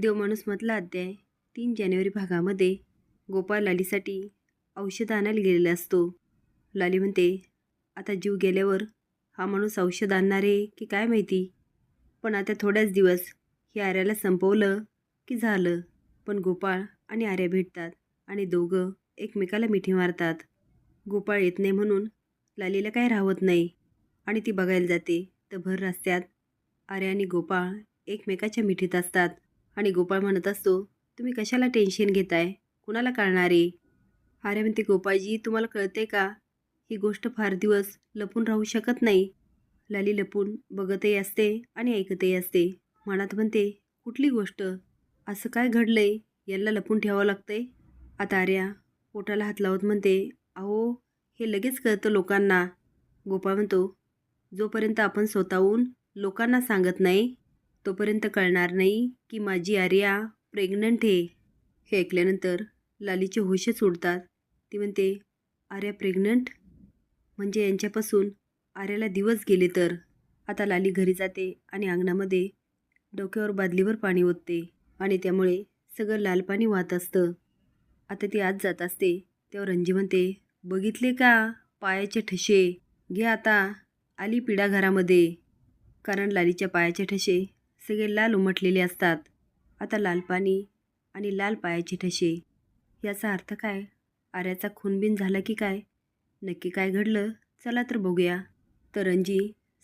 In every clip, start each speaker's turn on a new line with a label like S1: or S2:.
S1: देवमाणूसमधला अध्याय तीन जानेवारी भागामध्ये गोपाळ लालीसाठी औषध आणायला गेलेला असतो. लाली म्हणते आता जीव गेल्यावर हा माणूस औषध आणणार आहे की काय माहिती? पण आता थोड्याच दिवस हे आर्याला संपवलं की झालं. पण गोपाळ आणि आर्या भेटतात आणि दोघं एकमेकाला मिठी मारतात. गोपाळ येत नाही म्हणून लालीला काय राहत नाही आणि ती बघायला जाते. तर भर रस्त्यात आर्या आणि गोपाळ एकमेकाच्या मिठीत असतात. आणि गोपाळ म्हणत असतो तुम्ही कशाला टेन्शन घेताय? कुणाला कळणार आहे? अरे म्हणते गोपाळजी तुम्हाला कळते का? ही गोष्ट फार दिवस लपून राहू शकत नाही. लाली लपून बघतही असते आणि ऐकतही असते. मनात म्हणते कुठली गोष्ट? असं काय घडलंय? याला लपून ठेवावं लागतंय? आता आर्या पोटाला हात लावत म्हणते अहो हे लगेच कळतं लोकांना. गोपाळ म्हणतो जोपर्यंत आपण स्वतःहून लोकांना सांगत नाही तोपर्यंत कळणार नाही की माझी आर्या प्रेग्नंट आहे. हे ऐकल्यानंतर लालीचे होशच उडतात ती म्हणते आर्या प्रेग्नंट म्हणजे यांच्यापासून आर्याला दिवस गेले तर. आता लाली घरी जाते आणि अंगणामध्ये डोक्यावर बादलीवर पाणी ओतते आणि त्यामुळे सगळं लाल पाणी वाहत असतं. आता ती आत जात असते. तेव्हा रंजी म्हणते बघितले का? पायाचे ठसे. घे आता. आली पिढा घरामध्ये कारण लालीच्या पायाचे ठसे सगळे लाल उमटलेले असतात. आता लाल पाणी आणि लाल पायाचे ठसे याचा अर्थ काय? आर्याचा खूनबीन झाला की काय? नक्की काय घडलं? चला तर बघूया. तर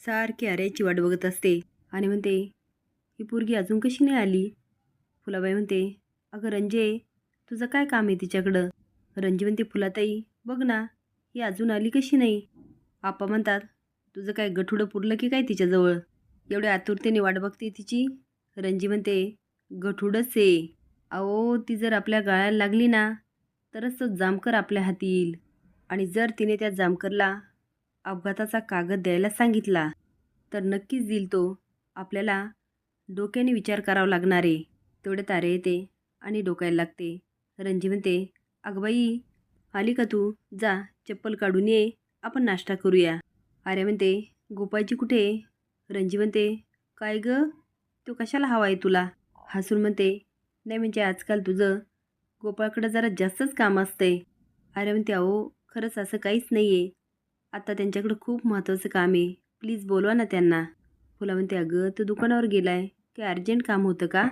S1: सारखी आर्याची वाट बघत असते आणि म्हणते ही पोरगी अजून कशी नाही आली? फुलाबाई म्हणते अगं रंजे तुझं काय काम आहे तिच्याकडं? रंजी म्हणते फुलाताई बघ ना ही अजून आली कशी नाही? आपा म्हणतात तुझं काय गठुडं पुरलं की काय तिच्याजवळ? एवढ्या आतुरतेने वाट बघते तिची. रणजी म्हणते गठुडच आहे. अहो ती जर आपल्या गाळ्याला लागली ना तरच तो जामकर आपल्या हाती येईल. आणि जर तिने त्या जामकरला अपघाताचा कागद द्यायला सांगितला तर नक्कीच देईल तो. आपल्याला डोक्याने विचार करावा लागणार आहे. तेवढे तारे येते आणि डोकायला लागते. रणजी म्हणते अगबाई आली का तू? जा चप्पल काढून ये आपण नाश्ता करूया. आर्या म्हणते गोपाळजी कुठे रणजी म्हणते काय ग? तो कशाला हवा आहे तुला? हसून म्हणते नाही म्हणजे आजकाल तुझं गोपाळकडं जरा जास्तच काम असतंय. अरे म्हणते अहो खरंच असं काहीच नाही आहे आता त्यांच्याकडं खूप महत्त्वाचं काम आहे. प्लीज बोलवा ना त्यांना. फुला म्हणते अगं तू दुकानावर गेला आहे की अर्जंट काम होतं का?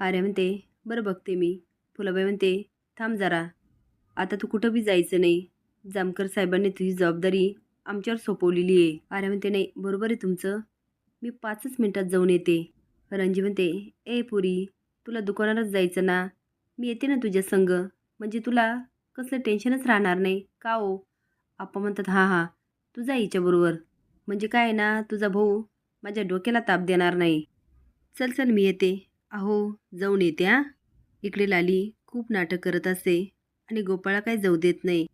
S1: अरे म्हणते बरं बघते मी. फुलाबाई म्हणते थांब जरा. आता तू कुठं बी जायचं नाही. जामकर साहेबांनी तुझी जबाबदारी आमच्यावर सोपवलेली आहे. अरे म्हणते नाही बरोबर आहे तुमचं. मी पाचच मिनटात जाऊन येते. रणजी म्हणते ए पुरी तुला दुकानातच जायचं ना? मी येते ना तुझ्या संग. म्हणजे तुला कसलं टेन्शनच राहणार नाही का ओ आप्पा म्हणतात हां हां तू जा हिच्याबरोबर म्हणजे काय ना तुझा भाऊ माझ्या डोक्याला ताप देणार नाही. चल चल मी येते. अहो जाऊन येते हां. इकडे लाली खूप नाटक करत असते आणि गोपाळा काय जाऊ देत नाही.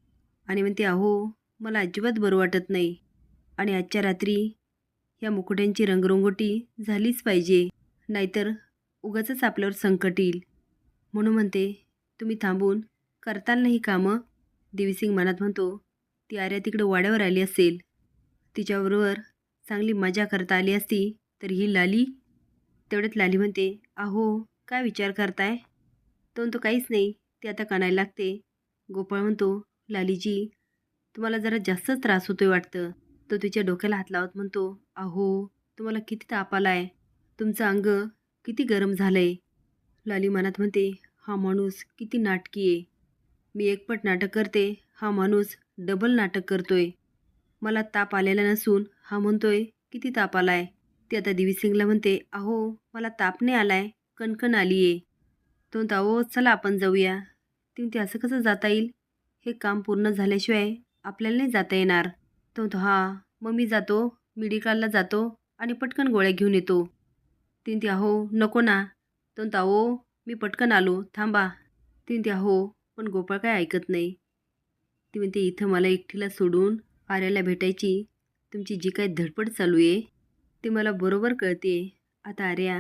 S1: आणि म्हणते अहो मला अजिबात बरं वाटत नाही. आणि आजच्या रात्री या मुकुट्यांची रंगरंगोटी झालीच पाहिजे. नाहीतर उगाचच आपल्यावर संकट येईल. म्हणून म्हणते तुम्ही थांबून करताल नाही कामं? देवीसिंग मनात म्हणतो ती आर्या तिकडं वाड्यावर आली असेल. तिच्याबरोबर चांगली मजा करता आली असती तर ही लाली? तेवढ्यात लाली म्हणते अहो काय विचार करताय? तो तो काहीच नाही ती आता कानायला लागते. गोपाळ म्हणतो लालीजी तुम्हाला जरा जास्तच त्रास होतोय वाटतं. तो तिच्या डोक्याला हात लावत म्हणतो अहो तुम्हाला किती ताप आला आहे तुमचं अंग किती गरम झालं आहे लाली मनात म्हणते हा माणूस किती नाटकी आहे मी एकपट नाटक करते हा माणूस डबल नाटक करतोय. मला ताप आलेला नसून हा म्हणतोय किती ताप आला आहे ती आता दिवीसिंगला म्हणते अहो मला ताप नाही आला आहे कणकण आली आहे तो म्हणतो अहो चला आपण जाऊया. ती म्हणते असं कसं जाता येईल? हे काम पूर्ण झाल्याशिवाय आपल्याला नाही जाता येणार. तो म्हणतो हां मग मी जातो मेडिकलला जातो आणि पटकन गोळ्या घेऊन येतो. ती म्हणते अहो नको ना. तो ताओ अहो मी पटकन आलो. थांबा. ती म्हणते अहो पण गोपाळ काय ऐकत नाही. ती म्हणते इथं मला एकटीला सोडून आर्याला भेटायची तुमची जी काही धडपड चालू आहे ती मला बरोबर कळते. आता आर्या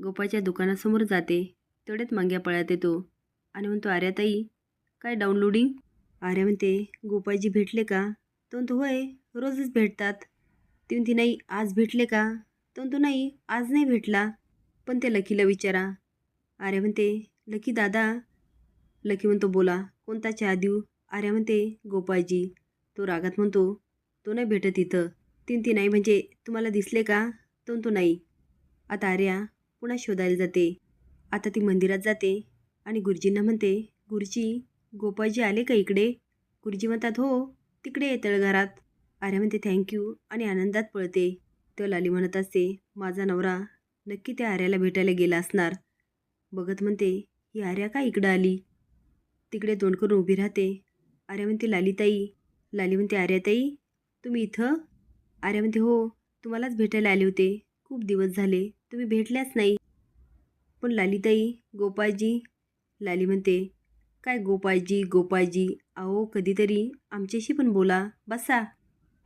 S1: गोपाळच्या दुकानासमोर जाते. तेवढ्यात मांग्या पळ्यात येतो आणि म्हणतो आर्याताई काय डाउनलोडिंग? आर्या म्हणते गोपाळजी भेटले का? तो होय रोजच भेटतात. ती नाही आज भेटले का? तो नाही आज नाही भेटला. पण त्या लकीला विचारा. आर्या म्हणते लकी दादा. लकी म्हणतो बोला कोणता चहा देऊ? आर्या म्हणते गोपाळजी. तो रागात म्हणतो तो नाही भेटत इथं. तीन ती नाही म्हणजे तुम्हाला दिसले का? तो तो नाही. आता आर्या पुन्हा शोधायला जाते. आता ती मंदिरात जाते आणि गुरुजींना म्हणते गुरुजी गोपाळजी आले का इकडे? गुरुजी म्हणतात हो. तिकडे येतळ घरात आर्या म्हणते थँक्यू आणि आनंदात पळते. तो लाली म्हणत असते माझा नवरा नक्की त्या आर्याला भेटायला गेला असणार. बघत म्हणते ही आर्या का इकडं आली? तिकडे तोंड करून उभी राहते. आर्या म्हणते लालीताई. लाली म्हणते आर्याताई तुम्ही इथं? आर्या म्हणते हो तुम्हालाच भेटायला आले होते. खूप दिवस झाले. तुम्ही भेटल्याच नाही. पण लालीताई गोपाळजी. लाली म्हणते काय गोपाळजी गोपाळजी? अहो कधीतरी आमच्याशी पण बोला. बसा.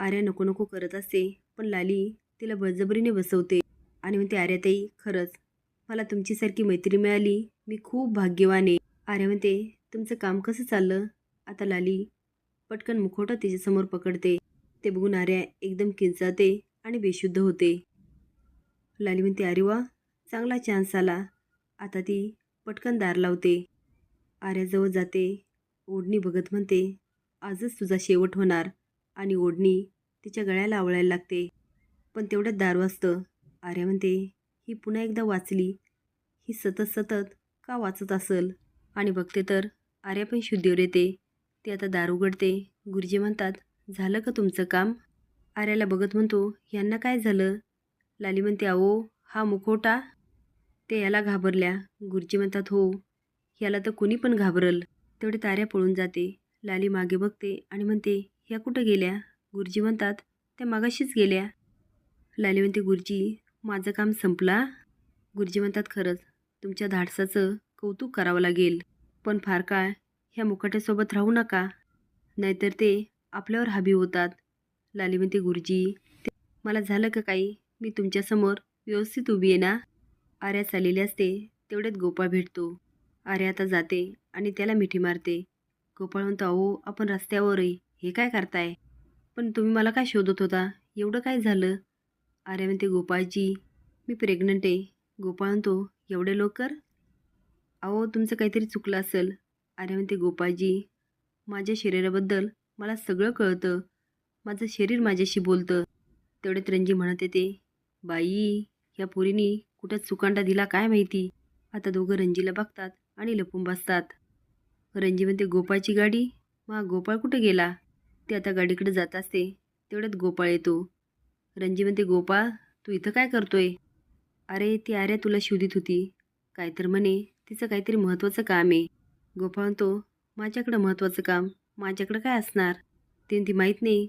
S1: आर्या नको नको करत असते पण लाली तिला बळजबरीने बसवते आणि म्हणते आर्याताई खरंच मला तुमच्यासारखी मैत्री मिळाली. मी खूप भाग्यवान आहे. आर्या म्हणते तुमचं काम कसं चाललं? आता लाली पटकन मुखवटा तिच्यासमोर पकडते. ते बघून आर्या एकदम किंचाते आणि बेशुद्ध होते. लाली म्हणते अरे वा चांगला चान्स आला. आता ती पटकन दार लावते. आर्याजवळ जाते. ओढणी बघत म्हणते आजच तुझा शेवट होणार. आणि ओढणी तिच्या गळ्याला आवळायला लागते. पण तेवढ्यात दार वाजतं आर्या म्हणते ही पुन्हा एकदा वाचली. ही सतत सतत का वाचत असेल? आणि बघते तर आर्या पण शुद्धीवर येते. ते आता दार उघडते. गुरुजी म्हणतात झालं का तुमचं काम? आर्याला बघत म्हणतो यांना काय झालं? लाली म्हणते अहो हा मुखोटा ते याला घाबरल्या. गुरुजी म्हणतात हो याला तर कुणी पण घाबरल. तेवढे ताऱ्या पळून जाते. लाली मागे बघते आणि म्हणते ह्या कुठं गेल्या? गुरुजी म्हणतात त्या मागाशीच गेल्या. लाली म्हणते गुरुजी माझं काम संपला? गुरुजी म्हणतात खरंच तुमच्या धाडसाचं कौतुक करावं लागेल. पण फार काळ ह्या मुकाट्यासोबत राहू नका. नाहीतर ते आपल्यावर हाबी होतात. लाली म्हणते गुरुजी मला झालं का काही? मी तुमच्यासमोर व्यवस्थित उभी आहे ना? आऱ्या चाललेली असते तेवढ्यात गोपाळ भेटतो. आर्या आता जाते आणि त्याला मिठी मारते. गोपाळ म्हणतो अहो आपण रस्त्यावर आहे हे काय करताय? पण तुम्ही मला काय शोधत होता? एवढं काय झालं? आर्या म्हणते गोपाळजी मी प्रेग्नंट आहे. गोपाळ म्हणतो एवढे लवकर? अहो तुमचं काहीतरी चुकलं असेल. आर्या म्हणते गोपाळजी माझ्या शरीराबद्दल मला सगळं कळतं. माझं शरीर माझ्याशी बोलतं. तेवढ्यात रंजी म्हणत येते. बाई ह्या पोरीनी कुठं चुकांडा दिला काय माहिती? आता दोघं रंजीला बघतात. आणि लपून बसतात. रंजी म्हणते गोपाळची गाडी? मग गोपाळ कुठे गेला? ते आता गाडीकडे जात असते. तेवढ्यात गोपाळ येतो. रंजी म्हणते गोपाळ तू इथं काय करतोय? अरे ती आर्या तुला शोधित होती. काय तर म्हणे तिचं काहीतरी महत्त्वाचं काम आहे. गोपाळ म्हणतो माझ्याकडं महत्त्वाचं काम माझ्याकडं काय असणार? ते ती माहीत नाही.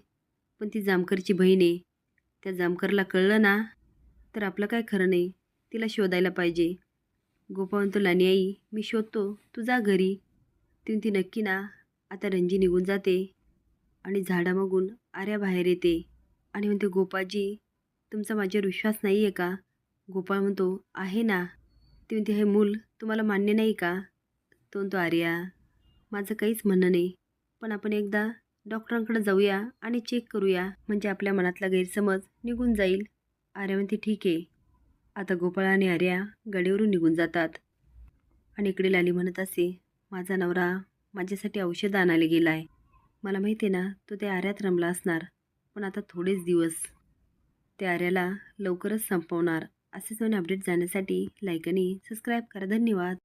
S1: पण ती जामकरची बहीण आहे. त्या जामकरला कळलं ना? तर आपलं काय खरं नाही. तिला शोधायला पाहिजे. गोपाळ म्हणतो आई मी शोधतो. तुझा घरी. तिथून ती नक्की ना. आता रंजी निघून जाते. आणि झाडामागून आर्या बाहेर येते. आणि म्हणते गोपाळजी तुमचा माझ्यावर विश्वास नाही आहे का? गोपाळ म्हणतो आहे ना. ती म्हणते हे मूल तुम्हाला मान्य नाही का? तो म्हणतो आर्या माझं काहीच म्हणणं नाही. पण आपण एकदा डॉक्टरांकडे जाऊया आणि चेक करूया. म्हणजे आपल्या मनातला गैरसमज निघून जाईल. आर्या म्हणते ठीक आहे. आता गोपाळ आणि आर्या गाडीवरून निघून जातात. आणि इकडे लाली म्हणत असे माझा नवरा माझ्यासाठी औषध आणायला गेला आहे मला माहिती आहे ना तो त्या आर्यात रमला असणार. पण आता थोडेच दिवस. त्या आर्याला लवकरच संपवणार. असेच नवीन अपडेट जाण्यासाठी लाईक आणि सबस्क्राईब करा. धन्यवाद.